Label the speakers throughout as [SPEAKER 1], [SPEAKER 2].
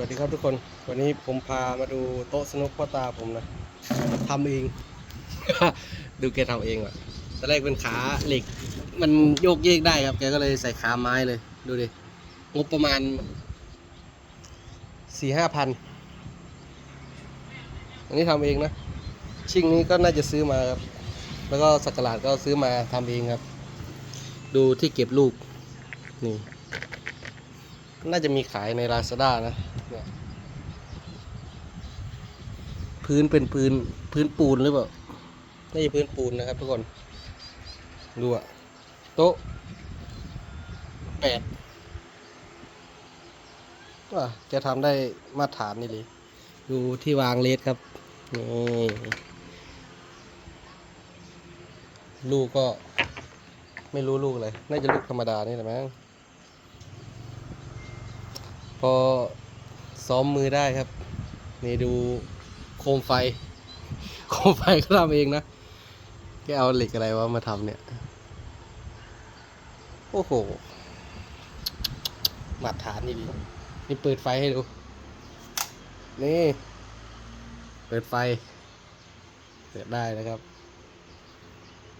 [SPEAKER 1] วัสดีครับทุกคน วันนี้ผมพามาดูโต๊ะสนุกพ่อตาผมนะทำเอง ดูแกทำเองว่ะตอนแรกเป็นขาเหล็ก มันโยกเยกได้ครับ แกก็เลยใส่ขาไม้เลย ดูดิ งบประมาณสี่ห้าพันอันนี้ทำเองนะ ชิ่งนี้ก็น่าจะซื้อมาครับ แล้วก็สักหลาดก็ซื้อมาทำเองครับ ดูที่เก็บลูก นี่ น่าจะมีขายใน Lazada นะเนี่ยพื้นเป็นพื้นพื้นปูนหรือเปล่า น่าจะพื้นปูนนะครับทุกคน ดูอะโต๊ะแปดว่าจะทำได้มาตรฐานนี่เลย ดูที่วางเลสครับ นี่ลูกก็ไม่รู้ลูกอะไรน่าจะลูกธรรมดานี่แหละมั้ง พอซ้อมมือได้ครับ นี่ดูโคมไฟ โคมไฟก็ทำเองนะแกเอาเหล็กอะไรวะมาทำเนี่ย โอ้โหมาตรฐานนี่ดีนี่เปิดไฟให้ดู นี่ เปิดไฟ เปิดได้นะครับ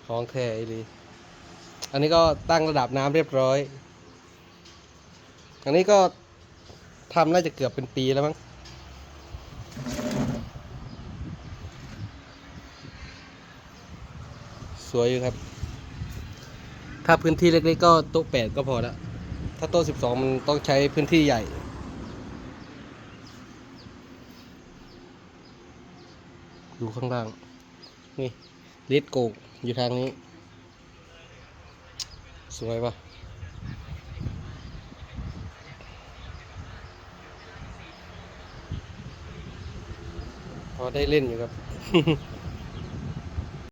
[SPEAKER 1] ของแท้ไอ้ดีอันนี้ก็ตั้งระดับน้ำเรียบร้อย อันนี้ก็ ทำน่าจะเกือบเป็นปีแล้วมั้งสวยอยู่ครับ ถ้าพื้นที่เล็กๆก็โต๊ะแปดก็พอแล้วถ้าโต๊ะสิบสองมันต้องใช้พื้นที่ใหญ่ ดูข้างล่าง นี่ลิดโกกอยู่ทางนี้ สวยปะ พอได้เล่นอยู่ครับ